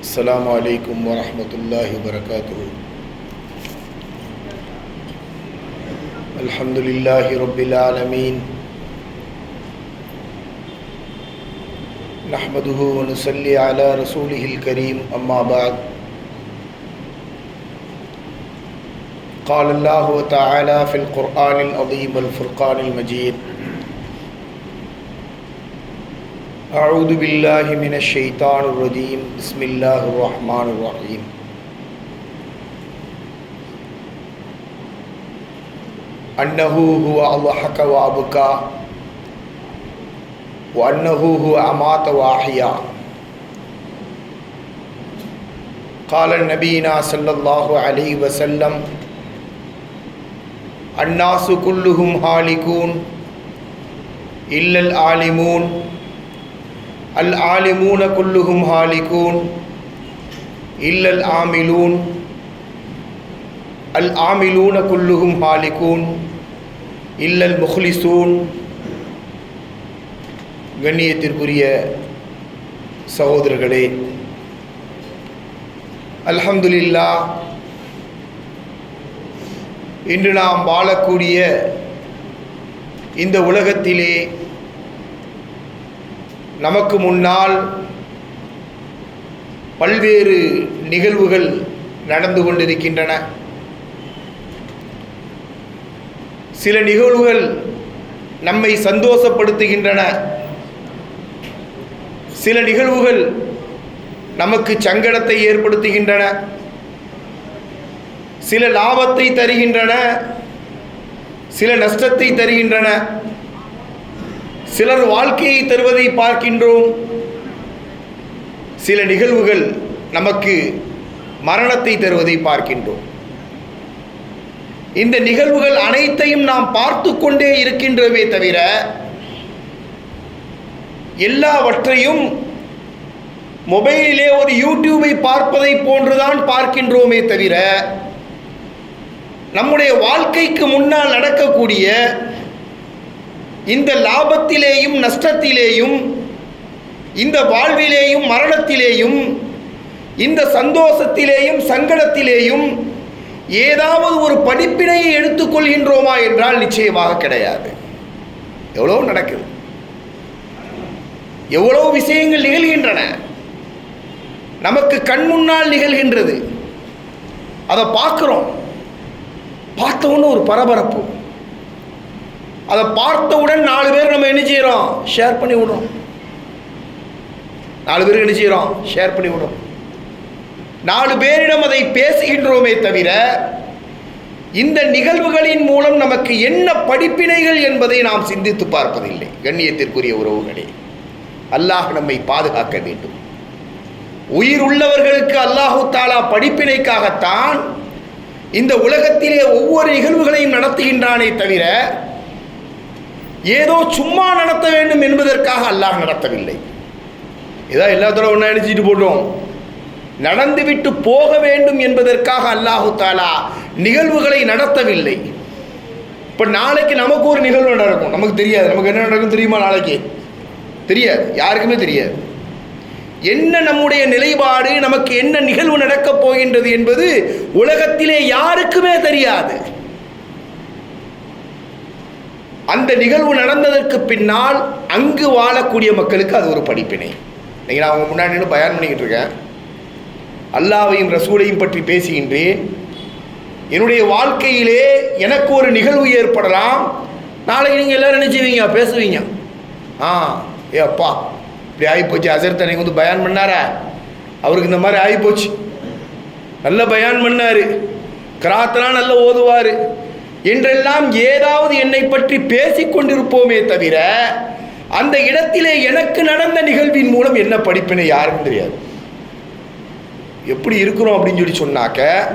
السلام عليكم ورحمة الله وبركاته الحمد لله رب العالمين نحمده ونصلي على رسوله الكريم أما بعد۔ قال الله تعالى في القرآن العظيم والفرقان المجيد أعوذ بالله من الشيطان الرجيم. بسم الله الرحمن الرحيم. أنه هو أضحك وأبكى وأنه هو أمات وأحيا. قال نبينا صلى الله عليه وسلم الناس كلهم هالكون إلا العالمون அல் ஆலிமூன குல்லுகும் ஹாலிகூன் இல்லல் ஆமிலூன் அல் ஆமிலூன குல்லுகும் ஹாலிகூன் இல்லல் முஹ்லிசூன் கண்ணியத்திற்குரிய சகோதரர்களே அல்ஹம்துலில்லா இன்று நாம் வாழக்கூடிய இந்த உலகத்திலே நமக்கு முன்னால் பல்வேறு நிகழ்வுகள் நடந்து கொண்டிருக்கின்றன. சில நிகழ்வுகள் நம்மை சந்தோஷப்படுத்துகின்றன. சில நிகழ்வுகள் நமக்கு சங்கடத்தை ஏற்படுத்துகின்றன. சில லாபத்தை தருகின்றன. சில நஷ்டத்தை தருகின்றன. சிலர் வாழ்க்கையை தருவதை பார்க்கின்றோம். சில நிகழ்வுகள் நமக்கு மரணத்தை தருவதை பார்க்கின்றோம். இந்த நிகழ்வுகள் அனைத்தையும் நாம் பார்த்து கொண்டே இருக்கின்றோமே தவிர எல்லாவற்றையும் மொபைலிலே ஒரு யூடியூபை பார்ப்பதை போன்றுதான் பார்க்கின்றோமே தவிர நம்முடைய வாழ்க்கைக்கு முன்னால் நடக்கக்கூடிய இந்த லாபத்திலேயும் நஷ்டத்திலேயும் இந்த வாழ்விலேயும் மரணத்திலேயும் இந்த சந்தோஷத்திலேயும் சங்கடத்திலேயும் ஏதாவது ஒரு படிப்பினையை எடுத்துக்கொள்கின்றோமா என்றால் நிச்சயமாக கிடையாது. எவ்வளோ நடக்குது. எவ்வளோ விஷயங்கள் நிகழ்கின்றன. நமக்கு கண் முன்னால் நிகழ்கின்றது. அதை பார்க்குறோம். பார்த்தவொன்னு ஒரு பரபரப்பு. அதை பார்த்தவுடன் நாலு பேர் நம்ம என்ன செய்கிறோம் ஷேர் பண்ணி விடுறோம். நாலு பேருக்கு என்ன செய்கிறோம் ஷேர் பண்ணி விடுறோம். நாலு பேரிடம் அதை பேசுகின்றோமே தவிர இந்த நிகழ்வுகளின் மூலம் நமக்கு என்ன படிப்பினைகள் என்பதை நாம் சிந்தித்து பார்ப்பதில்லை. கண்ணியத்திற்குரிய உறவுகளே அல்லாஹ் நம்மை பாதுகாக்க வேண்டும். உயிர் உள்ளவர்களுக்கு அல்லாஹு தாலா படிப்பினைக்காகத்தான் இந்த உலகத்திலே ஒவ்வொரு நிகழ்வுகளையும் நடத்துகின்றானே தவிர ஏதோ சும்மா நடத்த வேண்டும் என்பதற்காக அல்லாஹ் நடத்தவில்லை. இதான் எல்லாத்தோட ஒன்றா நினச்சிட்டு போட்டோம். நடந்துவிட்டு போக வேண்டும் என்பதற்காக அல்லாஹு தாலா நிகழ்வுகளை நடத்தவில்லை. இப்போ நாளைக்கு நமக்கு ஒரு நிகழ்வு நடக்கும். நமக்கு தெரியாது. நமக்கு என்ன நடக்கும் தெரியுமா நாளைக்கு? தெரியாது. யாருக்குமே தெரியாது. என்ன நம்முடைய நிலைப்பாடு? நமக்கு என்ன நிகழ்வு நடக்கப் போகின்றது என்பது உலகத்திலே யாருக்குமே தெரியாது. அந்த நிகழ்வு நடந்ததற்கு பின்னால் அங்கு வாழக்கூடிய மக்களுக்கு அது ஒரு படிப்பினை. நீங்கள் நான் அவங்க முன்னாடி நின்று பயன் பண்ணிக்கிட்டு இருக்கேன். அல்லாவையும் ரசூலையும் பற்றி பேசுகின்றேன். என்னுடைய வாழ்க்கையிலே எனக்கு ஒரு நிகழ்வு ஏற்படலாம். நாளைக்கு நீங்கள் எல்லோரும் நினச்சிவீங்க பேசுவீங்க. ஆ ஏ அப்பா இப்படி ஆகிப்போச்சு அசர் தனிக்கு வந்து பயான் பண்ணாரா? அவருக்கு இந்த மாதிரி ஆகிப்போச்சு நல்ல பயான் பண்ணார். கிராத்தெல்லாம் நல்லா ஓதுவார். என்றெல்லாம் ஏதாவது என்னை பற்றி பேசிக்கொண்டிருப்போமே தவிர அந்த இடத்திலே எனக்கு நடந்த நிகழ்வின் மூலம் என்ன படிப்பினை யாருக்கும் தெரியாது. எப்படி இருக்கிறோம் அப்படின்னு சொல்லி சொன்னாக்க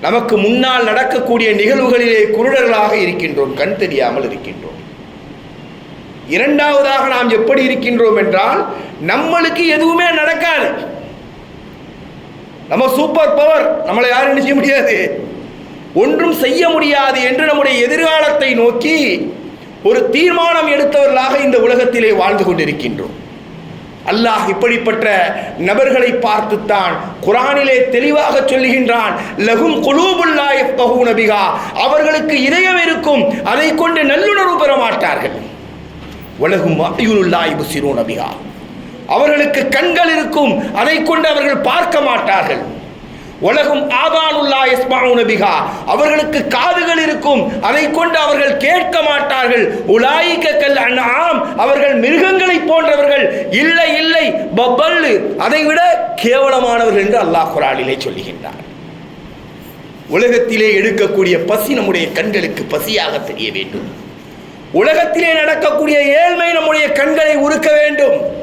நமக்கு முன்னால் நடக்கக்கூடிய நிகழ்வுகளிலே குருடர்களாக இருக்கின்றோம் கண் தெரியாமல் இருக்கின்றோம். இரண்டாவதாக நாம் எப்படி இருக்கின்றோம் என்றால் நம்மளுக்கு எதுவுமே நடக்காது. நம்ம சூப்பர் பவர் நம்மளை யாரும் என்ன செய்ய முடியாது? ஒன்றும் செய்ய முடியாது என்று நம்முடைய எதிர்காலத்தை நோக்கி ஒரு தீர்மானம் எடுத்தவர்களாக இந்த உலகத்திலே வாழ்ந்து கொண்டிருக்கின்றோம். அல்லாஹ் இப்படிப்பட்ட நபர்களை பார்த்துத்தான் குரானிலே தெளிவாக சொல்லுகின்றான் லகும் குலூபுல்லா யஃப்கஹூன நபிகா அவர்களுக்கு இதயம் இருக்கும் அதை கொண்டு நல்லுணர்வு பெற மாட்டார்கள். உலகும் அயுனுல்லாய் சிறு நபிகா அவர்களுக்கு கண்கள் இருக்கும் அதை கொண்டு அவர்கள் பார்க்க மாட்டார்கள். உலகும் ஆதானுல்லா பிகா அவர்களுக்கு காதுகள் இருக்கும். அதை கொண்டு அவர்கள் கேட்க மாட்டார்கள். உலாயிக்க கல் அன்ஆம். அவர்கள் மிருகங்களை போன்றவர்கள். இல்லை இல்லை. பப்பல்லு. அதை விட கேவலமானவர்கள் என்று அல்லாஹ் குரானிலே சொல்லுகின்றார் உலகத்திலே எடுக்கக்கூடிய பசி நம்முடைய கண்களுக்கு பசியாக தெரிய வேண்டும். உலகத்திலே நடக்கக்கூடிய ஏழ்மை நம்முடைய கண்களை உருக்க வேண்டும்.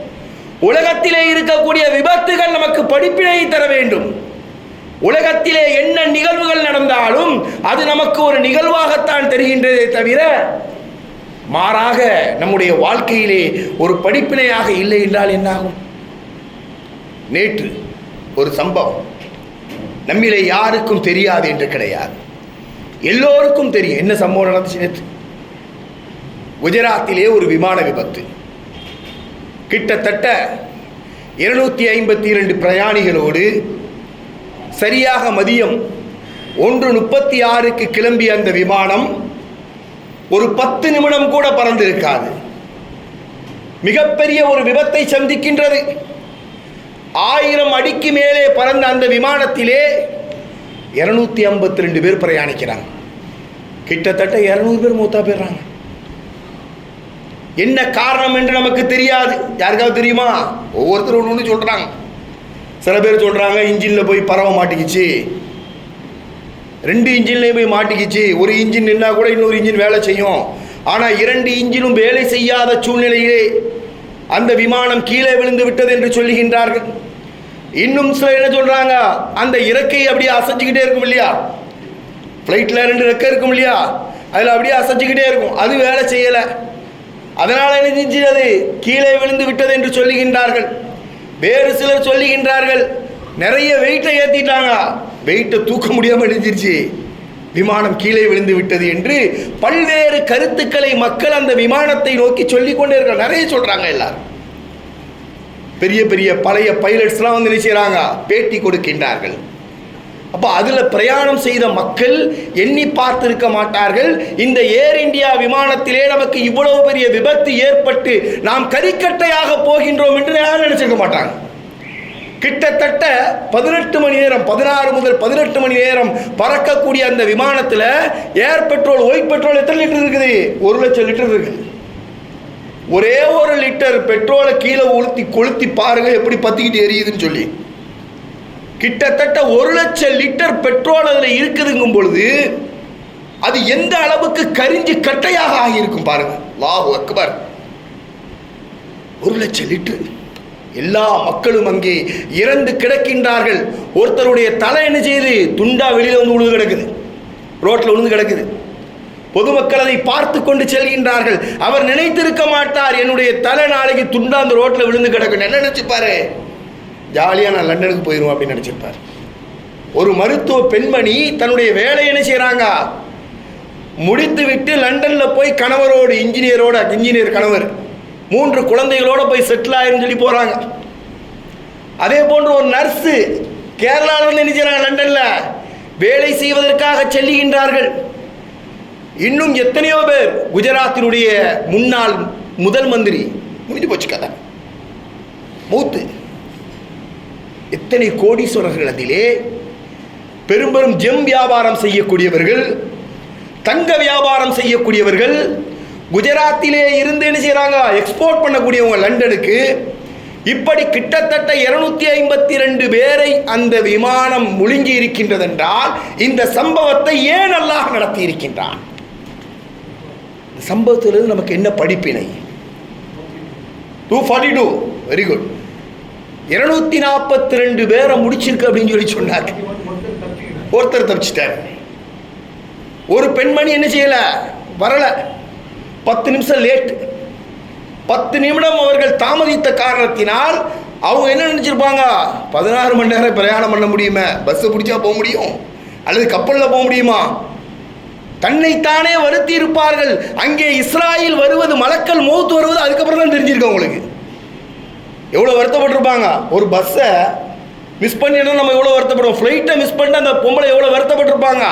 உலகத்திலே இருக்கக்கூடிய விபத்துகள் நமக்கு படிப்பினை தர வேண்டும். உலகத்திலே என்ன நிகழ்வுகள் நடந்தாலும் அது நமக்கு ஒரு நிகழ்வாகத்தான் தெரிகின்றதே தவிர மாறாக நம்முடைய வாழ்க்கையிலே ஒரு படிப்பினையாக இல்லை என்றால் என்னாகும்? நேற்று ஒரு சம்பவம். நம்மிலே யாருக்கும் தெரியாது என்று கிடையாது. எல்லோருக்கும் தெரியும். என்ன சம்பவம் நடந்துச்சு நேற்று? குஜராத்திலே ஒரு விமான விபத்து. கிட்டத்தட்ட இருநூத்தி ஐம்பத்தி இரண்டு பிரயாணிகளோடு சரியாக மதியம். ஒன்று முப்பத்தி ஆறுக்கு கிளம்பிய அந்த விமானம் ஒரு பத்து நிமிடம் கூட பறந்திருக்காது. மிகப்பெரிய ஒரு விபத்தை சந்திக்கின்றது. ஆயிரம் அடிக்கு மேலே பறந்த அந்த விமானத்திலே இருநூத்தி ஐம்பத்தி ரெண்டு பேர் பிரயாணிக்கிறாங்க. கிட்டத்தட்ட இருநூறு பேர் மூத்தா போயிடுறாங்க. என்ன காரணம் என்று நமக்கு தெரியாது. யாருக்காவது தெரியுமா? ஒவ்வொருத்தரும் ஒன்று ஒன்று சொல்கிறாங்க சில பேர் சொல்கிறாங்க இன்ஜினில் போய் பரவ மாட்டிக்கிச்சு. ரெண்டு இன்ஜின்லேயும் போய் மாட்டிக்கிச்சு. ஒரு இன்ஜின் நின்னா கூட இன்னொரு இன்ஜின் வேலை செய்யும். ஆனால் இரண்டு இன்ஜினும் வேலை செய்யாத சூழ்நிலையிலே அந்த விமானம் கீழே விழுந்து விட்டது என்று சொல்லுகின்றார்கள். இன்னும் சில என்ன சொல்கிறாங்க அந்த இறக்கை அப்படியே அசைச்சிக்கிட்டே இருக்கும் இல்லையா? ஃப்ளைட்டில் ரெண்டு ரெக்கை இருக்கும் இல்லையா? அதில் அப்படியே அசைச்சிக்கிட்டே இருக்கும். அது வேலை செய்யலை. அதனால் என்ன செஞ்சு அது கீழே விழுந்து விட்டது என்று சொல்லுகின்றார்கள். வேறு சிலர் சொல்லுகின்றார்கள் நிறைய வெயிட்டை ஏற்றிட்டாங்க வெயிட்டை தூக்க முடியாமல் எழுந்திருச்சு. விமானம் கீழே விழுந்து விட்டது என்று பல்வேறு கருத்துக்களை மக்கள் அந்த விமானத்தை நோக்கி சொல்லிக் கொண்டே இருக்க நிறைய சொல்றாங்க எல்லாரும். பெரிய பெரிய பழைய பைலட்ஸ்லாம் வந்து என்ன செய்கிறாங்க பேட்டி கொடுக்கின்றார்கள். அப்போ அதில் பிரயாணம் செய்த மக்கள் எண்ணி பார்த்திருக்க மாட்டார்கள். இந்த ஏர் இந்தியா விமானத்திலே நமக்கு இவ்வளவு பெரிய விபத்து ஏற்பட்டு நாம் கறிக்கட்டையாக போகின்றோம் என்று யாரும் நினைச்சிருக்க மாட்டாங்க. கிட்டத்தட்ட பதினெட்டு மணி நேரம் பதினாறு முதல் பதினெட்டு மணி நேரம் பறக்கக்கூடிய அந்த விமானத்தில் ஏர் பெட்ரோல் ஒயிட் பெட்ரோல் எத்தனை லிட்டர் இருக்குது? ஒரு லட்சம் லிட்டர் இருக்குது. ஒரே ஒரு லிட்டர் பெட்ரோலை கீழே உளுத்தி கொளுத்தி பாருங்கள் எப்படி பற்றிக்கிட்டு எரியுதுன்னு சொல்லி. கிட்டத்தட்ட ஒரு லட்சம் லிட்டர் பெட்ரோல் அதில் இருக்குதுங்கும் பொழுது அது எந்த அளவுக்கு கரிஞ்சு கட்டையாக ஆகியிருக்கும் பாருங்க. லாஹு அக்பர். ஒரு லட்சம் லிட்டர். எல்லா மக்களும் அங்கே இறந்து கிடக்கின்றார்கள். ஒருத்தருடைய தலை என்ன செய்யுது? துண்டா வெளியில் வந்து விழுந்து கிடக்குது. ரோட்டில் விழுந்து கிடக்குது. பொதுமக்கள் அதை பார்த்து கொண்டு செல்கின்றார்கள். அவர் நினைத்திருக்க மாட்டார் என்னுடைய தலை நாளைக்கு துண்டா அந்த ரோட்டில் விழுந்து கிடக்கும் என்ன நினைச்சுப்பாரு ஜாலியாக நான் லண்டனுக்கு போயிடுவோம் அப்படின்னு நினச்சிருப்பார். ஒரு மருத்துவ பெண்மணி தன்னுடைய வேலை என்ன செய்கிறாங்க முடித்து விட்டு லண்டனில் போய் கணவரோடு இன்ஜினியரோட இன்ஜினியர் கணவர் மூன்று குழந்தைகளோடு போய் செட்டில் ஆயிருன்னு சொல்லி போகிறாங்க அதே போன்று ஒரு நர்ஸு கேரளாவில் வந்து என்ன செய்கிறாங்க லண்டனில்? வேலை செய்வதற்காக செல்லுகின்றார்கள். இன்னும் எத்தனையோ பேர் குஜராத்தினுடைய முன்னாள் முதல் மந்திரி. முடிஞ்சு போச்சு கதை. மூத்து. எத்தனை கோடீஸ்வரர்கள் அதிலே? பெரும்பெரும் ஜெம் வியாபாரம் செய்யக்கூடியவர்கள் தங்க வியாபாரம் செய்யக்கூடியவர்கள் குஜராத்திலே இருந்து என்ன செய்கிறாங்க எக்ஸ்போர்ட் பண்ணக்கூடியவங்க லண்டனுக்கு. இப்படி கிட்டத்தட்ட இருநூத்தி ஐம்பத்தி ரெண்டு பேரை அந்த விமானம் முழுங்கி இருக்கின்றதென்றால் இந்த சம்பவத்தை ஏன் அல்லாஹ் நடத்தி இருக்கின்றான்? சம்பவத்திலிருந்து நமக்கு என்ன படிப்பினை? Two forty two very good இருநூத்தி நாற்பத்தி ரெண்டு பேரை முடிச்சிருக்கு அப்படின்னு சொல்லி சொன்னாங்க. ஒருத்தர் தப்பிச்சிட்டார். ஒரு பெண்மணி என்ன செய்யல? வரல. பத்து நிமிஷம் லேட் பத்து நிமிடம் அவர்கள் தாமதித்த காரணத்தினால் அவங்க என்ன நினச்சிருப்பாங்க? பதினாறு மணி நேரம் பிரயாணம் பண்ண முடியுமே? பஸ்ஸு பிடிச்சா போக முடியும்? அல்லது கப்பலில் போக முடியுமா? தன்னைத்தானே வருத்தி இருப்பார்கள். அங்கே இஸ்ராயில் வருவது மலக்கல் மௌத்து வருவது அதுக்கப்புறம் தான் தெரிஞ்சிருக்கு அவங்களுக்கு. எவ்வளோ வருத்தப்பட்டிருப்பாங்க? ஒரு பஸ்ஸை மிஸ் பண்ணினா நம்ம எவ்வளோ வருத்தப்படுவோம்? ஃப்ளைட்டை மிஸ் பண்ணிட்டு அந்த பொம்பளை எவ்வளோ வருத்தப்பட்டிருப்பாங்க?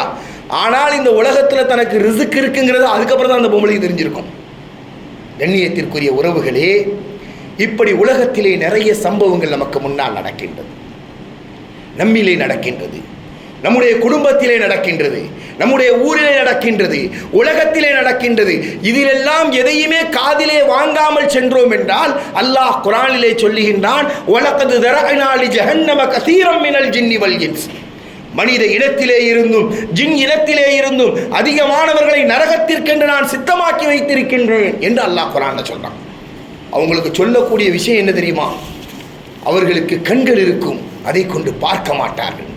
ஆனால் இந்த உலகத்தில் தனக்கு ரிசுக்கு இருக்குங்கிறது அதுக்கப்புறம் தான் அந்த பொம்பளைக்கு தெரிஞ்சிருக்கும். கண்ணியத்திற்குரிய உறவுகளே இப்படி உலகத்திலே நிறைய சம்பவங்கள் நமக்கு முன்னால் நடக்கின்றது. நம்மிலே நடக்கின்றது. நம்முடைய குடும்பத்திலே நடக்கின்றது நம்முடைய ஊரிலே நடக்கின்றது உலகத்திலே நடக்கின்றது. இதிலெல்லாம் எதையுமே காதிலே வாங்காமல் சென்றோம் என்றால் அல்லாஹ் குரானிலே சொல்லுகின்றான் உலகது தரகனாலி ஜஹன்னம கசீரம் மினல் ஜின்னி வல் மனித இனத்திலே இருந்தும் ஜின் இனத்திலே இருந்தும் அதிகமானவர்களை நரகத்திற்கென்று நான் சித்தமாக்கி வைத்திருக்கின்றேன் என்று அல்லாஹ் குரான்ல சொல்றான். அவங்களுக்கு சொல்லக்கூடிய விஷயம் என்ன தெரியுமா? அவர்களுக்கு கண்கள் இருக்கும் அதை கொண்டு பார்க்க மாட்டார்கள்.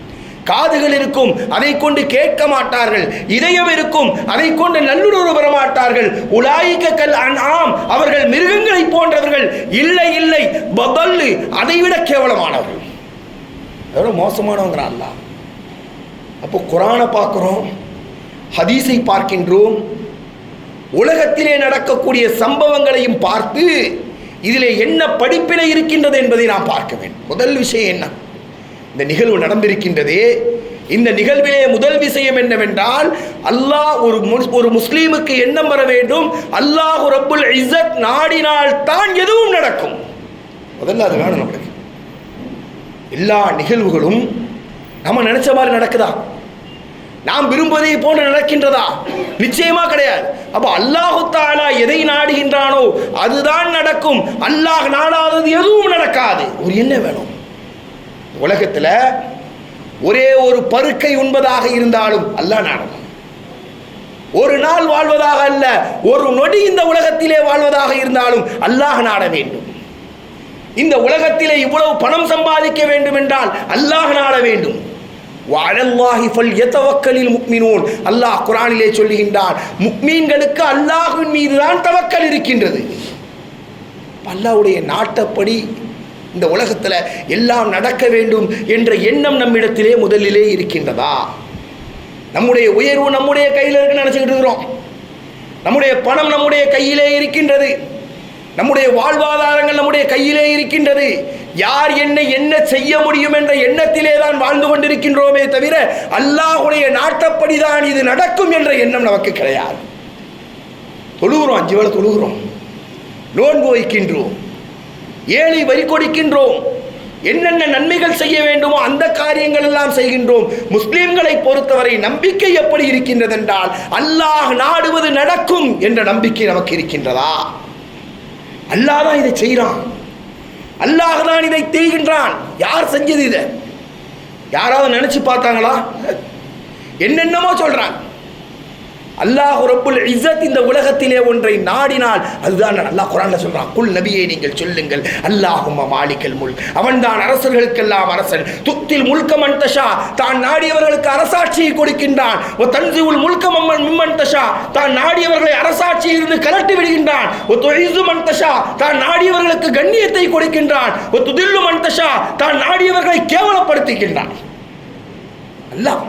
காதுகள் இருக்கும் அதை கொண்டு கேட்க மாட்டார்கள். இதயம் இருக்கும் அதை கொண்டு நல்லுணர்வு பெற மாட்டார்கள். உலாயிக்க கல் ஆம் அவர்கள் மிருகங்களை போன்றவர்கள். இல்லை இல்லை பதல்லு அதைவிட கேவலமானவர்கள். எவ்வளோ மோசமானவங்கிறான் அல்லாஹ். அப்போ குரானை பார்க்குறோம் ஹதீஸை பார்க்கின்றோம். உலகத்திலே நடக்கக்கூடிய சம்பவங்களையும் பார்த்து இதிலே என்ன படிப்பினை இருக்கின்றது என்பதை நாம் பார்க்க வேண்டும். முதல் விஷயம் என்ன? இந்த நிகழ்வு நடந்திருக்கின்றதே. இந்த நிகழ்விலே முதல் விஷயம் என்னவென்றால் அல்லாஹ் ஒரு ஒரு முஸ்லீமுக்கு எண்ணம் வர வேண்டும். அல்லாஹ் ரப்புல் இசத் நாடினால் தான் எதுவும் நடக்கும். முதல்ல அது வேணும் நம்மளுக்கு. எல்லா நிகழ்வுகளும் நம்ம நினைச்ச மாதிரி நடக்குதா? நாம் விரும்புவதை போன்று நடக்கின்றதா? நிச்சயமா கிடையாது. அப்போ அல்லாஹு தாலா எதை நாடுகின்றானோ அதுதான் நடக்கும். அல்லாஹ் நாடாதது எதுவும் நடக்காது. ஒரு என்ன வேணும். உலகத்தில் ஒரே ஒரு பருக்கை உண்பதாக இருந்தாலும் அல்லாஹ் நாடகம். ஒரு நாள் வாழ்வதாக அல்ல ஒரு நொடி இந்த உலகத்திலே வாழ்வதாக இருந்தாலும் அல்லாஹ் நாட வேண்டும். இந்த உலகத்திலே இவ்வளவு பணம் சம்பாதிக்க வேண்டும் என்றால் அல்லாஹ் நாட வேண்டும். வஅலல்லாஹி ஃபல்யதவக்கலில் முக்மினூன். அல்லாஹ் குரானிலே சொல்லுகின்றான் முக்மீன்களுக்கு அல்லாஹ்வின் மீதுதான் தவக்கல் இருக்கின்றது. அல்லாவுடைய நாட்டப்படி இந்த உலகத்தில் எல்லாம் நடக்க வேண்டும் என்ற எண்ணம் நம்மிடத்திலே முதலிலே இருக்கின்றதா? நம்முடைய உயர்வு நம்முடைய கையில் இருக்குன்னு நினச்சிக்கிட்டு இருக்கிறோம். நம்முடைய பணம் நம்முடைய கையிலே இருக்கின்றது. நம்முடைய வாழ்வாதாரங்கள் நம்முடைய கையிலே இருக்கின்றது. யார் என்னை என்ன செய்ய முடியும் என்ற எண்ணத்திலே தான் வாழ்ந்து கொண்டிருக்கின்றோமே தவிர அல்லாஹுடைய நாட்டப்படி தான் இது நடக்கும் என்ற எண்ணம் நமக்கு கிடையாது. தொழுகிறோம் அஞ்சு வேலை தொழுகிறோம். நோன்பு வைக்கின்றோம். ஏழை வரி கொடுக்கின்றோம். என்னென்ன நன்மைகள் செய்ய வேண்டுமோ அந்த காரியங்கள் எல்லாம் செய்கின்றோம். முஸ்லிம்களை பொறுத்தவரை நம்பிக்கை எப்படி இருக்கின்றது என்றால் அல்லாஹ் நாடுவது நடக்கும் என்ற நம்பிக்கை நமக்கு இருக்கின்றதா? அல்லாஹ் தான் இதை செய்கிறான். அல்லாஹ் தான் இதை செய்கின்றான் யார் செஞ்சது இதை? யாராவது நினைச்சு பார்த்தாங்களா? என்னென்னமோ சொல்றான். அல்லாஹ் ரப்புல் இஸ்ஸத் இந்த உலகத்திலே ஒன்றை நாடினால் அதுதான் அல்லாஹ் குரான்ல சொல்றான். குல் நபியை நீங்கள் சொல்லுங்கள். அல்லாஹும்ம மாலிக்கல் முல் அவன்தான் அரசர்களுக்கெல்லாம் அரசன். துத்தில் முல்கமன் மன்தஷா தான் நாடியவர்களுக்கு அரசாட்சியை கொடுக்கின்றான். ஒ தன்சிவுல் முல்கமம்மன் மிம்மன் தஷா. தான் நாடியவர்களை அரசாட்சியில் இருந்து கலட்டி விடுகின்றான். ஒ தொழிசு மன்தஷா தான் நாடியவர்களுக்கு கண்ணியத்தை கொடுக்கின்றான். ஒ துதில்லு மன்தஷா தான் நாடியவர்களை கேவலப்படுத்துகின்றான். அல்லாஹ்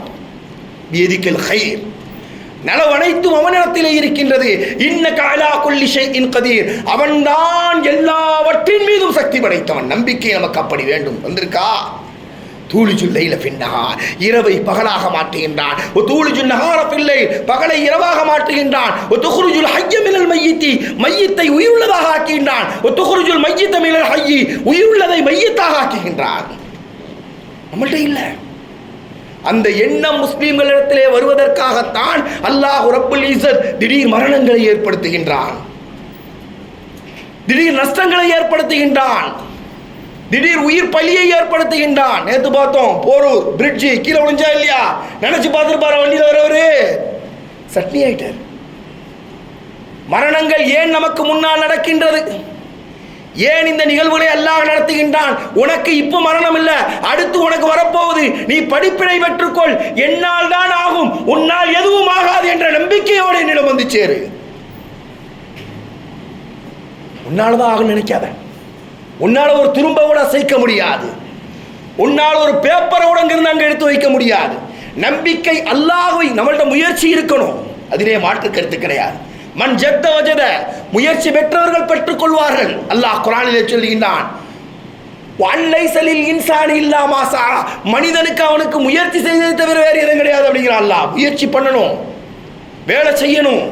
பியதிக்கல் ஹைர் நலவனைத்தும் அவனிடத்திலே இருக்கின்றது. இன்ன காலா கொல்லி ஷைஇன் கதீர். அவன்தான் எல்லாவற்றின் மீதும் சக்தி படைத்தவன். நம்பிக்கை நமக்கு அப்படி வேண்டும். வந்திருக்கா? தூளிஜுல் லைல பின்னஹார் இரவை பகலாக மாற்றுகின்றான். ஒ தூளிஜுல் நகார பிள்ளை பகலை இரவாக மாற்றுகின்றான். ஒ துகுருஜுல் ஹய்ய மினல் மையத்தை. உயிருள்ளதாக ஆக்குகின்றான். ஒ துகுருஜுல் மையித்த மினல் ஹய்யி உயிருள்ளதை மையத்தாக ஆக்குகின்றான். நம்மள்ட்ட இல்லை. அந்த எண்ணம் முஸ்லீம்களிடத்திலே வருவதற்காகத்தான் அல்லாஹ் ரப்புல் இஸ்ஸத் திடீர் மரணங்களை ஏற்படுத்துகின்றான். திடீர் நஷ்டங்களை ஏற்படுத்துகின்றான். திடீர் உயிர் பலியை ஏற்படுத்துகின்றான். நேத்து பார்த்தோம் போரூர் பிரிட்ஜி கீழே விழுஞ்சா இல்லையா? நினைச்சு பார்த்துருப்பாரு வண்டியில் வரவரு சட்னி ஆயிட்டார். மரணங்கள் ஏன் நமக்கு முன்னால் நடக்கின்றது? ஏன் இந்த நிகழ்வுகளை அல்லாஹ் நடத்துகின்றான்? உனக்கு இப்போ மரணம் இல்ல. அடுத்து உனக்கு வரப்போகுது. நீ படிப்பினை பெற்றுக்கொள். என்னால் தான் ஆகும். உன்னால் எதுவும் ஆகாது என்ற நம்பிக்கையோடு என்னிடம் வந்து சேரு. உன்னால் தான் ஆகும் நினைக்காத. உன்னால் ஒரு துரும்ப கூட அசைக்க முடியாது. உன்னால் ஒரு பேப்பரை கூட இங்கிருந்து அங்கே எடுத்து வைக்க முடியாது. நம்பிக்கை அல்லாஹ்வை நம்மள்ட முயற்சி இருக்கணும். அதிலே மாற்று கருத்து கிடையாது. மண் ஜத்த வஜத முயற்சி பெற்றவர்கள் பெற்றுக்கொள்வார்கள். அல்லாஹ் குரானிலே சொல்லுகின்றான் வல்லைசலில் இன்சான் இல்லாமா சாரா மனிதனுக்கு அவனுக்கு முயற்சி செய்ததை தவிர வேறு எதுவும் கிடையாது அப்படிங்கிறான் அல்லாஹ். முயற்சி பண்ணணும் வேலை செய்யணும்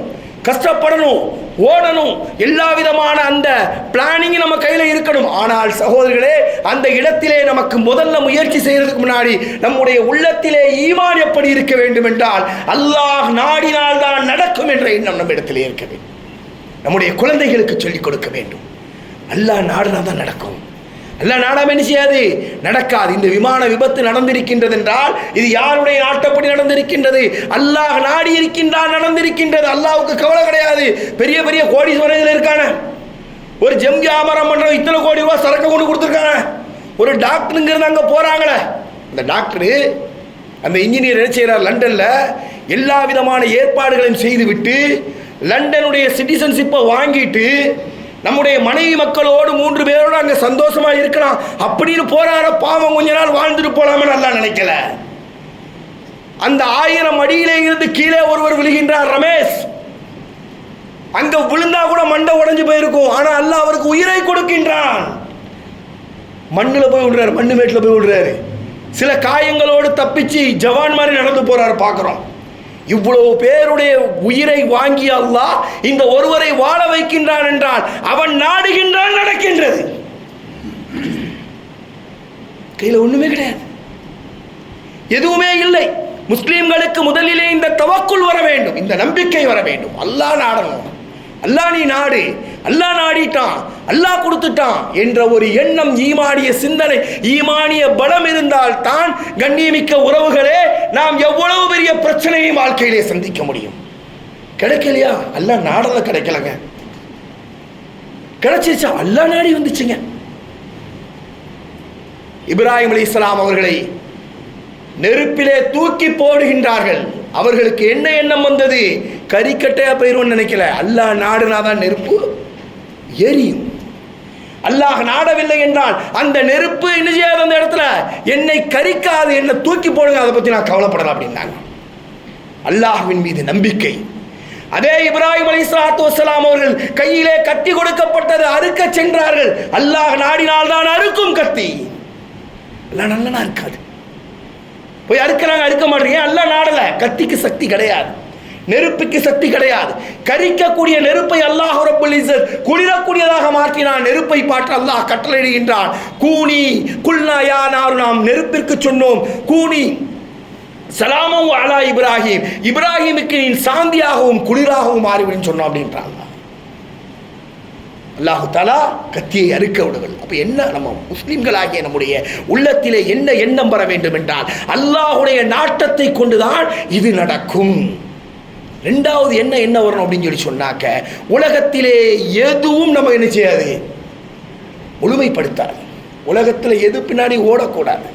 கஷ்டப்படணும் ஓடணும் எல்லா விதமான அந்த பிளானிங் நம்ம கையில் இருக்கணும். ஆனால் சகோதரர்களே அந்த இடத்திலே நமக்கு முதல்ல முயற்சி செய்யறதுக்கு முன்னாடி நம்முடைய உள்ளத்திலே ஈமான் எப்படி இருக்க வேண்டும் என்றால் அல்லாஹ் நாடினால் தான் நடக்கும் என்ற எண்ணம் நம்ம இடத்திலே இருக்க வேண்டும். நம்முடைய குழந்தைகளுக்கு சொல்லிக் கொடுக்க வேண்டும். அல்லாஹ் நாடினால் தான் நடக்கும். அல்லாஹ் நாடாம என்ன செய்யாது? நடக்காது. இந்த விமான விபத்து நடந்திருக்கின்றது என்றால் இது யாருடைய நாட்டப்படி நடந்திருக்கின்றது? அல்லாஹ் நாடி இருக்கின்றான் நடந்திருக்கின்றது. அல்லாவுக்கு கவலை கிடையாது. பெரிய பெரிய கோடீஸ்வரர்கள் இருக்கான ஒரு ஜெம் வியாபாரம் பண்றவன் இத்தனை கோடி ரூபா சரக்கு கொண்டு கொடுத்துருக்காங்க. ஒரு டாக்டருங்கிறது அங்கே போகிறாங்களே அந்த டாக்டரு அந்த இன்ஜினியர் என்ன செய்கிறார் லண்டனில் எல்லா விதமான ஏற்பாடுகளையும் செய்துவிட்டு லண்டனுடைய சிட்டிசன்ஷிப்பை வாங்கிட்டு நம்முடைய மனைவி மக்களோடு மூன்று பேரோடு அங்கே சந்தோஷமாக இருக்கலாம். அப்படின்னு போறார பாவம் கொஞ்ச நாள் வாழ்ந்துட்டு போலாமே நல்லா நினைக்கல. அந்த ஆயிரம் அடியிலே இருந்து கீழே ஒருவர் விழுகின்றார் ரமேஷ். அங்க விழுந்தா கூட மண்டை உடஞ்சு போயிருக்கும். ஆனா அல்ல அவருக்கு உயிரை கொடுக்கின்றான். மண்ணில் போய் விடுறாரு மண்ணு மேட்டில் போய் விடுறாரு. சில காயங்களோடு தப்பிச்சு ஜவான் மாதிரி நடந்து போறாரு பார்க்குறோம். இவ்வளவு பேருடைய உயிரை வாங்கி அல்லாஹ் இந்த ஒருவரை வாழ வைக்கின்றான் என்றால் அவன் நாடுகின்றான் நடக்கின்றது. கையில் ஒண்ணுமே கிடையாது. எதுவுமே இல்லை. முஸ்லிம்களுக்கு முதலிலே இந்த தவக்குள் வர வேண்டும் இந்த நம்பிக்கை வர வேண்டும். அல்லாஹ் நாடணும். அல்லாஹ் நீ நாடு. அல்லாஹ் நாடிட்டான். அல்லாஹ் கொடுத்துட்டான் என்ற ஒரு எண்ணம் ஈமானிய சிந்தனை ஈமானிய பலம் இருந்தால் தான் கண்ணியமிக்க உறவுகளே நாம் எவ்வளவு பிரச்சனையும் வாழ்க்கையிலே சந்திக்க முடியும். கிடைக்கலையா? அல்ல நாடல கிடைக்கலங்க. கிடைச்சிச்சா அல்லாஹ் நாடி வந்துச்சுங்க. இப்ராஹிம் அலி இஸ்லாம் அவர்களை நெருப்பிலே தூக்கி போடுகின்றார்கள். அவர்களுக்கு என்ன எண்ணம் வந்தது? கறிக்கட்டையா போயிருவோம்னு நினைக்கல. அல்லாஹ் நாடுனாதான் நெருப்பு எரியும். அல்லாஹ் நாடவில்லை என்றால் அந்த நெருப்பு என்ன செய்யாத அந்த இடத்துல? என்னை கரிக்காது என்னை தூக்கி போடுங்க அதை பற்றி நான் கவலைப்படல அப்படின்னாங்க. அல்லாஹ்வின் மீது நம்பிக்கை. அதே இப்ராஹிம் அலி இஸ்லாத்து வசலாம் அவர்கள் கையிலே கத்தி கொடுக்கப்பட்டது அறுக்க சென்றார்கள். அல்லாஹ் நாடினால் தான் அறுக்கும் கத்தி. எல்லாம் நல்லனா இருக்காது. போய் அறுக்கிறாங்க அறுக்க மாட்டேங்க. எல்லாம் நாடல. கத்திக்கு சக்தி கிடையாது. நெருப்புக்கு சக்தி கிடையாது. கரிக்கக்கூடிய நெருப்பை அல்லாஹ் ரப்பல் குளிரக்கூடியதாக மாற்றினான். நெருப்பை பார்த்து அல்லாஹ் கட்டளையிடுகின்றான். கூனி குல்னா யா நாம் நெருப்பிற்கு சொன்னோம். கூனி சலாமம் அலா இப்ராஹிம். இப்ராஹிமுக்கு நீ சாந்தியாகவும் குளிராகவும் மாறிவிடும் சொன்னோம் அப்படின்றாங்க. அல்லாஹ். அல்லாஹு தாலா கத்தியை அறுக்க விடுங்கள். அப்போ என்ன நம்ம முஸ்லிம்களாகிய நம்முடைய உள்ளத்திலே என்ன எண்ணம் வர வேண்டும் என்றால் அல்லாஹுடைய நாட்டத்தை கொண்டுதான் இது நடக்கும். ரெண்டாவது என்ன என்ன வரணும் அப்படின்னு சொல்லி சொன்னாக்க உலகத்திலே எதுவும் நம்ம என்ன செய்யாது? முழுமைப்படுத்தாது. உலகத்தில் எது பின்னாடி ஓடக்கூடாது.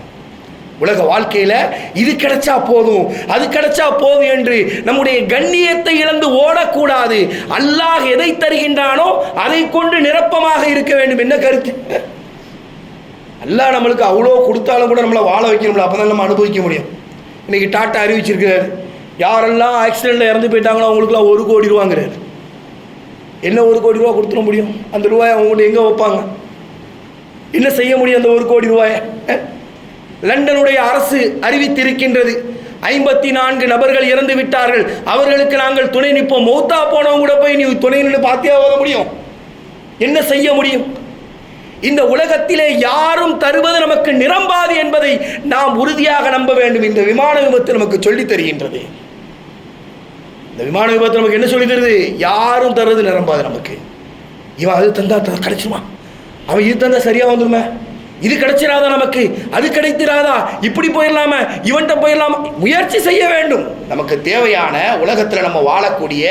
உலக வாழ்க்கையில் இது கிடைச்சா போதும் அது கிடைச்சா போதும் என்று நம்முடைய கண்ணியத்தை இழந்து ஓடக்கூடாது. அல்லாஹ் எதை தருகின்றானோ அதை கொண்டு நிரப்பமாக இருக்க வேண்டும். என்ன கருத்து? அல்லாஹ் நம்மளுக்கு அவ்வளோ கொடுத்தாலும் கூட நம்மளை வாழ வைக்கணும்ல அப்போ தான் நம்ம அனுபவிக்க முடியும். இன்னைக்கு டாட்டா அறிவிச்சிருக்கிறார். யாரெல்லாம் ஆக்சிடெண்ட்டில் இறந்து போயிட்டாங்களோ அவங்களுக்குலாம் ஒரு கோடி ரூபாங்கிறார். என்ன ஒரு கோடி ரூபா கொடுத்துட முடியும்? அந்த ரூபாயை அவங்கள்ட்ட எங்கே வைப்பாங்க? என்ன செய்ய முடியும் அந்த ஒரு கோடி ரூபாயை? லண்டனுடைய அரசு அறிவித்திருக்கின்றது. ஐம்பத்தி நான்கு நபர்கள் இறந்து விட்டார்கள். அவர்களுக்கு நாங்கள் துணை நிற்போம். மௌத்தா போனவங்க கூட போய் நீ துணை நின்று பார்த்தே ஓத முடியும். என்ன செய்ய முடியும்? இந்த உலகத்திலே யாரும் தருவது நமக்கு நிரம்பாது என்பதை நாம் உறுதியாக நம்ப வேண்டும். இந்த விமான விபத்து நமக்கு சொல்லித் தருகின்றது. இந்த விமான விபத்து நமக்கு என்ன சொல்லி தருது? யாரும் தருவது நிரம்பாது நமக்கு. இவன் அது தந்தா த- கிடைச்சுமா அவன் இது தந்தா சரியா வந்துருமே? இது கிடைச்சிராதா நமக்கு? அது கிடைத்திராதா? இப்படி போயிடலாம இவன்கிட்ட போயிடலாமா முயற்சி செய்ய வேண்டும். நமக்கு தேவையான உலகத்தில் நம்ம வாழக்கூடிய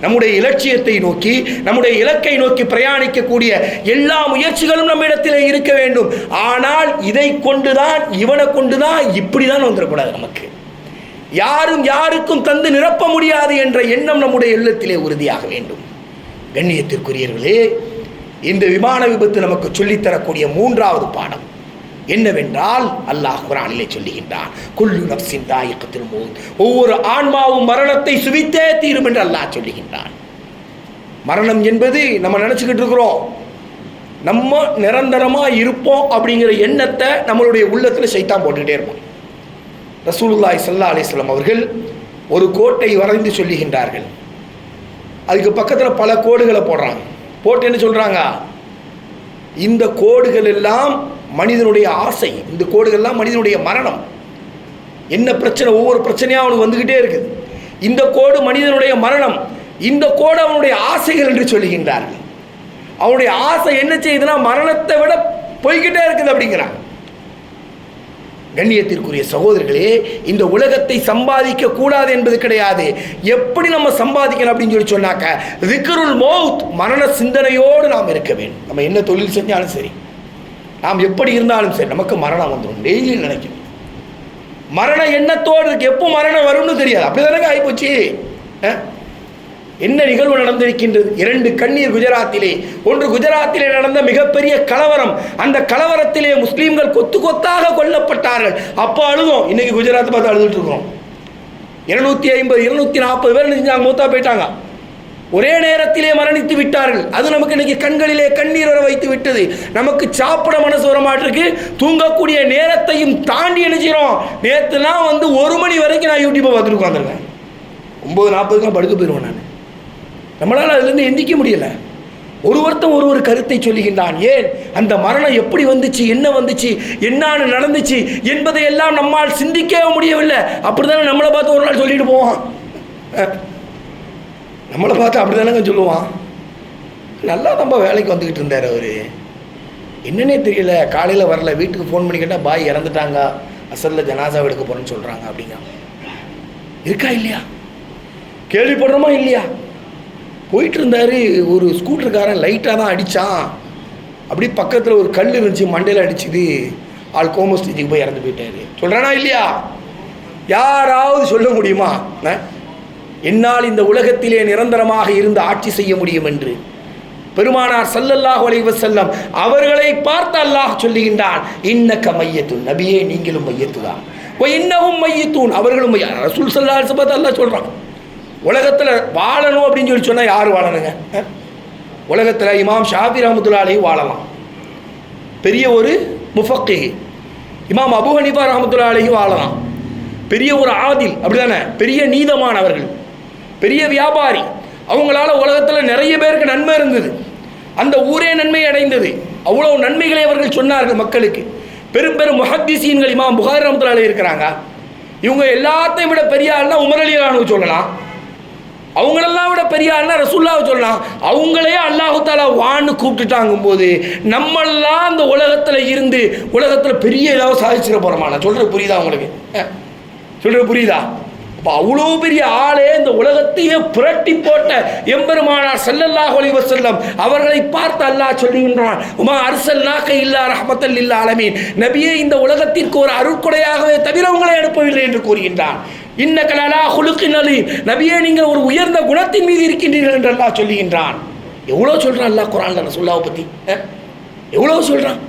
நம்முடைய இலட்சியத்தை நோக்கி நம்முடைய இலக்கை நோக்கி பிரயாணிக்கக்கூடிய எல்லா முயற்சிகளும் நம்ம இடத்தில் இருக்க வேண்டும். ஆனால் இதை கொண்டுதான் இவனை கொண்டுதான் இப்படி தான் வந்துடக்கூடாது நமக்கு. யாரும் யாருக்கும் தந்து நிரப்ப முடியாது என்ற எண்ணம் நம்முடைய இல்லத்திலே உறுதியாக வேண்டும். கண்ணியத்திற்குரியவர்களே இந்த விமான விபத்து நமக்கு சொல்லித்தரக்கூடிய மூன்றாவது பாடம். என்னவென்றால் அல்லாஹ் குரானிலே சொல்லுகின்றான் குல்லு நப்சின் தாயக்கத்தில் மௌத். ஒவ்வொரு ஆன்மாவும் மரணத்தை சுவித்தே தீரும் என்று அல்லாஹ் சொல்லுகின்றான். மரணம் என்பது நம்ம நினச்சிக்கிட்டு இருக்கிறோம். நம்ம நிரந்தரமாக இருப்போம் அப்படிங்கிற எண்ணத்தை நம்மளுடைய உள்ளத்தில் சைத்தான் போட்டுக்கிட்டே இருப்போம் ரசூலுல்லாய் சல்லா அலிஸ்லாம் அவர்கள் ஒரு கோட்டை வரைந்து சொல்லுகின்றார்கள். அதுக்கு பக்கத்தில் பல கோடுகளை போடுறாங்க. போட்டு என்ன சொல்கிறாங்க இந்த கோடுகள் எல்லாம் மனிதனுடைய ஆசை. இந்த கோடுகள்லாம் மனிதனுடைய மரணம். என்ன பிரச்சனை? ஒவ்வொரு பிரச்சனையாக அவனுக்கு வந்துக்கிட்டே இருக்குது. இந்த கோடு மனிதனுடைய மரணம். இந்த கோடு அவனுடைய ஆசைகள் என்று சொல்லுகின்றார்கள். அவனுடைய ஆசை என்ன செய்யுதுன்னா மரணத்தை விட போய்கிட்டே இருக்குது அப்படிங்கிறான். கண்ணியத்திற்குரிய சகோதரர்களே இந்த உலகத்தை சம்பாதிக்க கூடாது என்பது கிடையாது. எப்படி நம்ம சம்பாதிக்கணும் அப்படின்னு சொல்லி சொன்னாக்க விக்ருல் மௌத் மரண சிந்தனையோடு நாம் இருக்க வேண்டும். நம்ம என்ன தொழில் செஞ்சாலும் சரி நாம் எப்படி இருந்தாலும் சரி நமக்கு மரணம் வந்துடும். டெய்லி நினைக்கணும். மரண எண்ணத்தோடு இருக்கு. எப்போ மரணம் வரும்னு தெரியாது. அப்படி தானே ஆகிப்போச்சு என்ன நிகழ்வு நடந்திருக்கின்றது? இரண்டு கண்ணீர் குஜராத்திலே. ஒன்று குஜராத்திலே நடந்த மிகப்பெரிய கலவரம். அந்த கலவரத்திலே முஸ்லீம்கள் கொத்து கொத்தாக கொல்லப்பட்டார்கள். அப்போ அழுதும். இன்னைக்கு குஜராத் பார்த்து அழுதுட்டு இருக்கோம். இருநூத்தி ஐம்பது இருநூத்தி நாற்பது பேர் செஞ்சாங்க மூத்தா போயிட்டாங்க. ஒரே நேரத்திலே மரணித்து விட்டார்கள். அது நமக்கு இன்னைக்கு கண்களிலே கண்ணீர் வர வைத்து விட்டது. நமக்கு சாப்பிட மனசு வர மாட்டிருக்கு. தூங்கக்கூடிய நேரத்தையும் தாண்டி நினைச்சிடும் நேற்றுலாம் வந்து ஒரு மணி வரைக்கும் நான் யூடியூப்பை பார்த்துட்டு உட்காந்துருக்கேன் ஒம்பது நாற்பதுக்கு படுக்க போயிடுவேன் நான். நம்மளால் அதுலேருந்து எந்திக்க முடியல. ஒரு ஒருத்தன் ஒரு ஒரு கருத்தை சொல்லுகின்றான். ஏன்? அந்த மரணம் எப்படி வந்துச்சு? என்ன வந்துச்சு? என்னான்னு நடந்துச்சு? என்பதை எல்லாம் நம்மால் சிந்திக்கவே முடியவில்லை. அப்படிதானே நம்மளை பார்த்து ஒரு நாள் சொல்லிட்டு போவான். நம்மளை பார்த்து அப்படி தானேங்க சொல்லுவான். நல்லா நம்ம வேலைக்கு வந்துக்கிட்டு இருந்தார் அவர். என்னன்னே தெரியல. காலையில் வரல. வீட்டுக்கு ஃபோன் பண்ணி கேட்டால் பாய் இறந்துட்டாங்க. அசலில் ஜனாசாவை எடுக்க போகிறேன்னு சொல்கிறாங்க அப்படிங்க இருக்கா இல்லையா? கேள்விப்படுறோமா இல்லையா? போயிட்டு இருந்தார் ஒரு ஸ்கூட்டருக்காரன் லைட்டாக தான் அடித்தான் அப்படி பக்கத்தில் ஒரு கல் இருந்துச்சு மண்டையில் அடிச்சுது. ஆள் கோம ஸ்டேஜுக்கு போய் இறந்து போயிட்டாரு. சொல்கிறானா இல்லையா? யாராவது சொல்ல முடியுமா? என்னால் இந்த உலகத்திலே நிரந்தரமாக இருந்து ஆட்சி செய்ய முடியும் என்று. பெருமானார் சல்லல்லாஹ் அலைஹி செல்லம் அவர்களை பார்த்து அல்லாஹ் சொல்லுகின்றான் இன்னக்க மையத்து நபியே நீங்களும் மையத்து தான் இன்னமும் மையத்தூன். அவர்களும் ரசூல் சல்லா பார்த்து அல்லாஹ் சொல்கிறான் உலகத்தில் வாழணும் அப்படின்னு சொல்லி சொன்னால் யார் வாழணுங்க? உலகத்தில் இமாம் ஷாஃபி ரஹமத்துல்லாலையும் வாழலாம். பெரிய ஒரு முஃபக்கி இமாம் அபு ஹனிஃபா ரஹமத்துல்லாலையும் வாழலாம். பெரிய ஒரு ஆதில் அப்படிதானே? பெரிய நீதமானவர்கள். பெரிய வியாபாரி. அவங்களால உலகத்தில் நிறைய பேருக்கு நன்மை இருந்தது. அந்த ஊரே நன்மை அடைந்தது. அவ்வளோ நன்மைகளை அவர்கள் சொன்னார்கள் மக்களுக்கு. பெரும் பெரும் முஹத்திசீன்கள் இமாம் புகாரி ரஹமத்துல்லாலே இருக்கிறாங்க. இவங்க எல்லாத்தையும் விட பெரிய ஆள்னா உமரலி ராணுவ சொல்லலாம். அவங்களெல்லாம் விட பெரிய ஆள்னா ரசூல்லாவை சொல்லலாம் அவங்களே அல்லாஹு தாலா வான்னு கூப்பிட்டுட்டாங்கும் போது நம்மெல்லாம் அந்த உலகத்தில் இருந்து உலகத்தில் பெரிய ஏதாவது சாதிச்சிட போகிறோமா நான் சொல்கிறது புரியுதா உங்களுக்கு? சொல்கிறது புரியுதா? அப்போ அவ்வளோ பெரிய ஆளே இந்த உலகத்தையே புரட்டி போட்ட எம்பெருமானார் செல்லல்லாஹ் ஒளிவ செல்லம் அவர்களை பார்த்து அல்லாஹ் சொல்லுகின்றான் உமா அர்சல்நாக்க இல்லா ரஹமத்தல் இல்லா அலமீன் நபியே இந்த உலகத்திற்கு ஒரு அருட்கொடையாகவே தவிர உங்களை அனுப்பவில்லை என்று கூறுகின்றான். இன்ன கலலா குலுக்கின் நபியே நீங்கள் ஒரு உயர்ந்த குணத்தின் மீது இருக்கின்றீர்கள் என்று அல்லாஹ் சொல்லுகின்றான். எவ்வளோ சொல்கிறான் அல்லாஹ் குரான் ரசுல்லாவை பற்றி எவ்வளோ சொல்கிறான்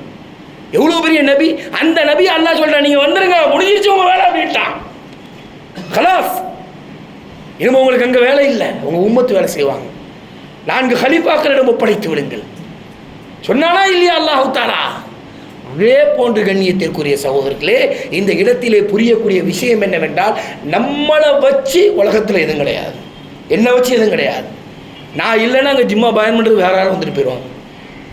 எவ்வளோ பெரிய நபி? அந்த நபி அல்லாஹ் சொல்கிறான் நீங்கள் வந்துருங்க முடிஞ்சிருச்சு உங்கள் வேலை அப்படின்ட்டான். கலாஸ் இனிமே உங்களுக்கு அங்கே வேலை இல்லை. உங்கள் உம்மத்து வேலை செய்வாங்க. நான்கு ஹலிஃபாக்களிடம் ஒப்படைத்து விடுங்கள். சொன்னானா இல்லையா அல்லாஹு இதே போன்ற போன்று கண்ணியத்திற்குரிய சகோதரர்களே இந்த இடத்திலே புரியக்கூடிய விஷயம் என்னவென்றால் நம்மளை வச்சு உலகத்தில் எதுவும் கிடையாது. என்னை வச்சு எதுவும் கிடையாது. நான் இல்லைன்னா அங்கே ஜிம்மா பயன் பண்ணுறது வேற யாரும் வந்துட்டு போயிடுவாங்க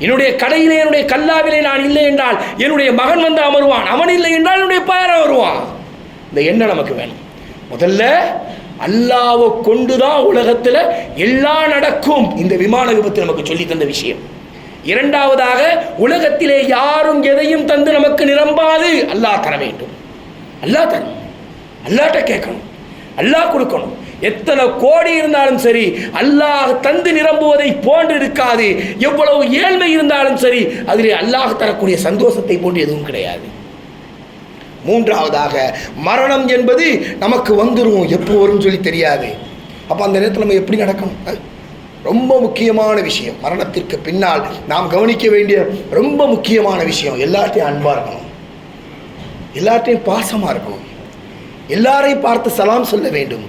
என்னுடைய கடையிலே என்னுடைய கல்லாவிலே நான் இல்லை என்றால் என்னுடைய மகன் வந்து அமருவான். அவன் இல்லை என்றால் என்னுடைய பேரன் வருவான் இந்த எண்ணம் நமக்கு வேணும். முதல்ல அல்லாவை கொண்டு தான் உலகத்தில் எல்லாம் நடக்கும். இந்த விமான விபத்து நமக்கு சொல்லி தந்த விஷயம். இரண்டாவதாக உலகத்திலே யாரும் எதையும் தந்து நமக்கு நிரம்பாது. அல்லாஹ் தர வேண்டும். அல்லாஹ் தரணும் அல்லாட்ட கேட்கணும். அல்லாஹ் கொடுக்கணும். எத்தனை கோடி இருந்தாலும் சரி அல்லாஹ் தந்து நிரம்புவதை போன்று இருக்காது. எவ்வளவு ஏழ்மை இருந்தாலும் சரி அதிலே அல்லாஹ் தரக்கூடிய சந்தோஷத்தை போன்று எதுவும் கிடையாது. மூன்றாவதாக மரணம் என்பது நமக்கு வந்துடும் எப்போ வரும்னு சொல்லி தெரியாது. அப்போ அந்த நேரத்தில் நம்ம எப்படி நடக்கணும்? ரொம்ப முக்கியமான விஷயம். மரணத்திற்கு பின்னால் நாம் கவனிக்க வேண்டிய ரொம்ப முக்கியமான விஷயம். எல்லார்ட்டையும் அன்பாக இருக்கணும். எல்லார்ட்டையும் பாசமாக இருக்கணும். எல்லாரையும் பார்த்து சலாம் சொல்ல வேண்டும்.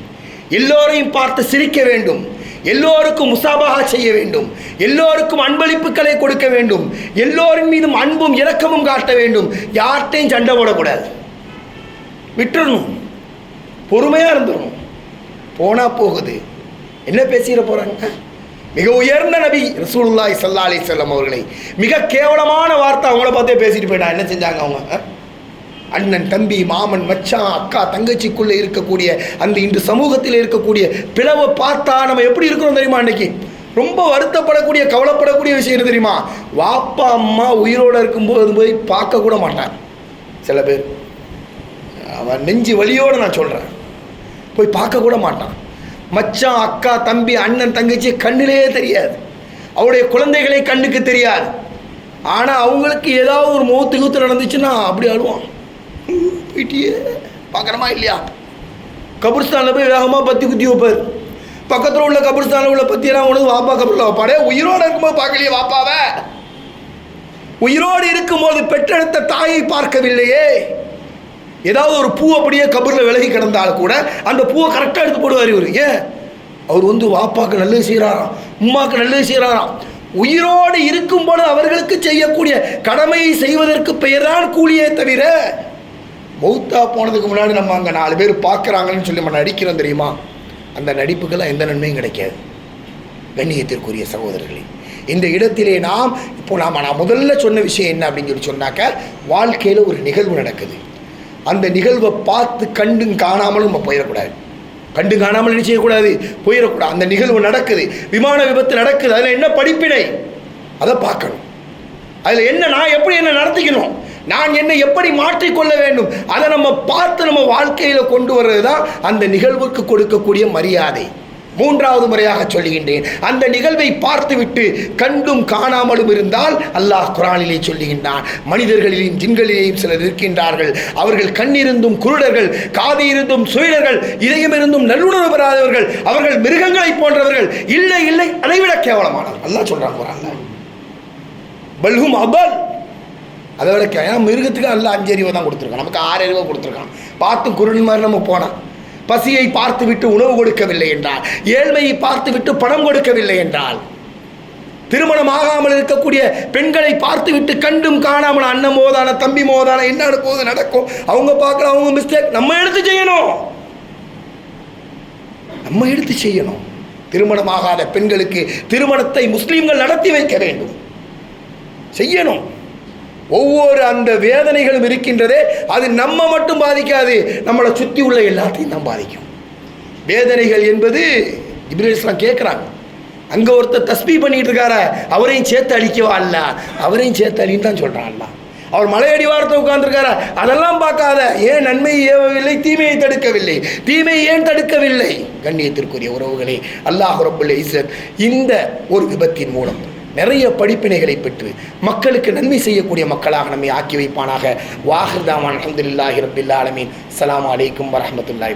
எல்லோரையும் பார்த்து சிரிக்க வேண்டும். எல்லோருக்கும் முசாபாக செய்ய வேண்டும். எல்லோருக்கும் அன்பளிப்புகளை கொடுக்க வேண்டும். எல்லோரின் மீதும் அன்பும் இரக்கமும் காட்ட வேண்டும். யார்கிட்டையும் சண்டை போடக்கூடாது. விட்டுடணும் பொறுமையாக இருந்துடணும் போனால் போகுது. என்ன பேசிட போகிறாங்க மிக உயர்ந்த நபி ரசூலுல்லாய் சல்லா அலி செல்லம் அவர்களை. மிக கேவலமான வார்த்தை அவங்கள பார்த்தே பேசிட்டு போயிட்டா. என்ன செஞ்சாங்க அவங்க? அண்ணன் தம்பி மாமன் மச்சான் அக்கா தங்கச்சிக்குள்ளே இருக்கக்கூடிய அந்த இன்று சமூகத்தில் இருக்கக்கூடிய பிளவை பார்த்தா நம்ம எப்படி இருக்கிறோம் தெரியுமா அன்னைக்கு? ரொம்ப வருத்தப்படக்கூடிய கவலைப்படக்கூடிய விஷயம் தெரியுமா? வாப்பா அம்மா உயிரோடு இருக்கும்போது போய் பார்க்க கூட மாட்டான் சில பேர். அவன் நெஞ்சு வலியோடு நான் சொல்கிறேன் போய் பார்க்க கூட மாட்டான். மச்சான் அக்கா தம்பி அண்ணன் தங்கச்சி கண்ணிலே தெரியாது. அவருடைய குழந்தைகளை கண்ணுக்கு தெரியாது. ஆனால் அவங்களுக்கு ஏதாவது ஒரு முகத்து குத்து நடந்துச்சுன்னா அப்படி அழுவான் போயிட்டியே பார்க்குறமா இல்லையா? கபிர்ஸ்தானில் போய் வேகமாக பற்றி குத்தி வைப்பார். பக்கத்தில் உள்ள கபிர்ஸ்தானில் உள்ள பற்றியெல்லாம் உனக்கு வாப்பா கபிரில் வைப்பாடே உயிரோடு இருக்கும்போது பார்க்கலையே வாப்பாவை? உயிரோடு இருக்கும்போது பெற்றெடுத்த தாயை பார்க்கவில்லையே. ஏதாவது ஒரு பூ அப்படியே கபரில் விலகி கிடந்தாலும் கூட அந்த பூவை கரெக்டாக எடுத்து போடுவார் இவர். ஏன்? அவர் வந்து வாப்பாக்கு நல்லது செய்கிறாராம் உம்மாக்கு நல்லது செய்கிறாராம் உயிரோடு இருக்கும்போது அவர்களுக்கு செய்யக்கூடிய கடமையை செய்வதற்கு பெயர்தான் கூலியே தவிர மௌத்தா போனதுக்கு முன்னாடி நம்ம அங்கே நாலு பேர் பார்க்குறாங்கன்னு சொல்லி நம்ம நடிக்கிறோம் தெரியுமா? அந்த நடிப்புக்கெல்லாம் எந்த நன்மையும் கிடைக்காது. கண்ணியத்திற்குரிய சகோதரர்களே இந்த இடத்திலே நாம் இப்போ நாம் நான் முதல்ல சொன்ன விஷயம் என்ன அப்படின்னு சொல்லி சொன்னாக்க வாழ்க்கையில் ஒரு நிகழ்வு நடக்குது. அந்த நிகழ்வை பார்த்து கண்டும் காணாமலும் நம்ம போயிடக்கூடாது. கண்டு காணாமல் என்ன செய்யக்கூடாது? போயிடக்கூடாது. அந்த நிகழ்வு நடக்குது. விமான விபத்து நடக்குது. அதில் என்ன படிப்பினை? அதை பார்க்கணும். அதில் என்ன நான் எப்படி என்ன நடத்திக்கணும்? நான் என்னை எப்படி மாற்றிக்கொள்ள வேண்டும்? அதை நம்ம பார்த்து நம்ம வாழ்க்கையில் கொண்டு வர்றது தான் அந்த நிகழ்வுக்கு கொடுக்கக்கூடிய மரியாதை. மூன்றாவது முறையாக சொல்லுகின்றேன். அந்த நிகழ்வை பார்த்துவிட்டு கண்டும் காணாமலும் இருந்தால் அல்லாஹ் குரானிலே சொல்லுகின்றான். மனிதர்களிலும் ஜின்களிலேயும் சிலர் இருக்கின்றார்கள். அவர்கள் கண்ணிருந்தும் குருடர்கள் காது இருந்தும் இதயமிருந்தும் நல்லுணர்வு பெறாதவர்கள் அவர்கள் மிருகங்களைப் போன்றவர்கள் இல்லை இல்லை அதைவிட கேவலமானவர். அல்லாஹ் சொல்றான் குரான்ல. பல்ஹும் அபல். அதை விட ஏன்னா மிருகத்துக்கு நல்லா அஞ்சு அறிவை தான் கொடுத்துருக்கான். நமக்கு ஆறு அறிவை கொடுத்துருக்கான். பார்த்து குருடன் மாதிரி நம்ம போனான் பசியை பார்த்துவிட்டு உணவு கொடுக்கவில்லை என்றால் ஏழ்மையை பார்த்துவிட்டு பணம் கொடுக்கவில்லை என்றால் திருமணம் ஆகாமல் இருக்கக்கூடிய பெண்களை பார்த்துவிட்டு கண்டும் காணாமல் அண்ணன் மோதான தம்பி மோதான என்ன போது நடக்கும்? அவங்க பார்க்குற அவங்க மிஸ்டேக் நம்ம எடுத்து செய்யணும். நம்ம எடுத்து செய்யணும். திருமணமாகாத பெண்களுக்கு திருமணத்தை முஸ்லீம்கள் நடத்தி வைக்க வேண்டும். செய்யணும். ஒவ்வொரு அந்த வேதனைகளும் இருக்கின்றதே அது நம்ம மட்டும் பாதிக்காது. நம்மளை சுற்றி உள்ள எல்லாத்தையும் தான் பாதிக்கும். வேதனைகள் என்பது இப்ரேல் இஸ்லாம் கேட்குறாங்க. அங்கே ஒருத்தர் தஸ்பீ பண்ணிட்டு இருக்கார அவரையும் சேர்த்து அழிக்கவா அல்ல? அவரையும் சேர்த்து அழின்னு தான் சொல்கிறான் அல்ல அவர் மலையடி வாரத்தை உட்கார்ந்துருக்கார அதெல்லாம் பார்க்காத. ஏன் நன்மையை ஏவவில்லை தீமையை தடுக்கவில்லை? தீமையை ஏன் தடுக்கவில்லை? கண்ணியத்திற்குரிய உறவுகளே அல்லாஹ் ரபுல்ல இஸ்ஸத் இந்த ஒரு விபத்தின் மூலம் நிறைய படிப்பினைகளை பெற்று மக்களுக்கு நன்மை செய்யக்கூடிய மக்களாக நம்மை ஆக்கி வைப்பானாக. வாஹிர்தாமான் அஹமதுல்லாஹி ரபில்லாலமீன் ஆலமீன். அஸ்ஸலாமு அலைக்கும் வரஹ்மத்துல்லாஹி